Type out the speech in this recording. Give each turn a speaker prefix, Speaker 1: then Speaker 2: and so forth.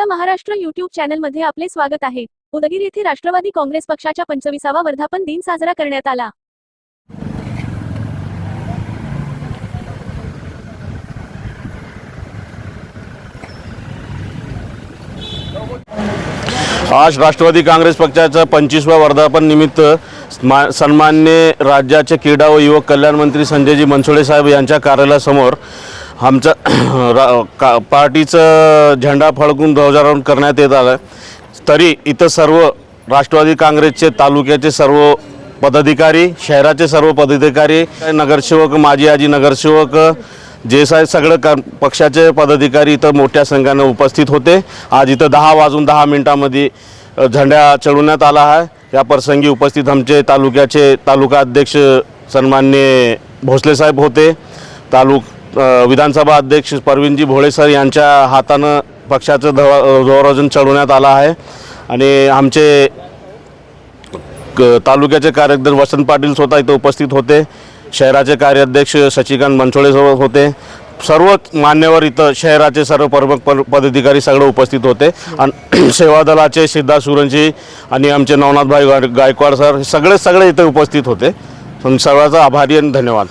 Speaker 1: आपला महाराष्ट्र युट्यूब चॅनलमध्ये आपले स्वागत आहे. उदगीर येथे राष्ट्रवादी काँग्रेस पक्षाच्या पंचवीसावा वर्धापन दिन साजरा करण्यात आला.
Speaker 2: आज राष्ट्रवादी काँग्रेस पक्षाचं पंचवीसव्या वर्धापन निमित्त सन्मान्य राज्याचे क्रीडा व युवक कल्याण मंत्री संजयजी मनसोळे साहेब यांच्या कार्यालयासमोर आमचं रा का पार्टीचं झेंडा फडकून ध्वजारोहण करण्यात येत आलं. तरी इथं सर्व राष्ट्रवादी काँग्रेसचे तालुक्याचे सर्व पदाधिकारी शहराचे सर्व पदाधिकारी नगरसेवक माजी आजी नगरसेवक जे साहेब सगळं क पक्षाचे पदाधिकारी इथं मोठ्या संख्येनं उपस्थित होते. आज इथं दहा वाजून दहा मिनटामध्ये झंड्या चढवण्यात आला आहे. या प्रसंगी उपस्थित आमचे तालुक्याचे तालुका अध्यक्ष सन्मान्य भोसले साहेब होते. तालुक विधानसभा अध्यक्ष परवीनजी भोळे सर यांच्या हातानं पक्षाचं ध्वजा ध्वजारोहण चढवण्यात आलं आहे. आणि आमचे क- तालुक्याचे कार्याध्यक्ष वसंत पाटील स्वतः इथं उपस्थित होते. शहराचे कार्याध्यक्ष शशिकांत मनसोडे सोबत होते. सर्व मान्यवर इथं शहराचे सर्व प्रमुख पद- पदाधिकारी सगळे उपस्थित होते. आणि सेवा दलाचे सिद्धार्थ सुरंजी आणि आमचे नवनाथभाई गायकवाड सर सगळे सगळे इथे उपस्थित होते. पण सर्वांचा आभारी आणि धन्यवाद.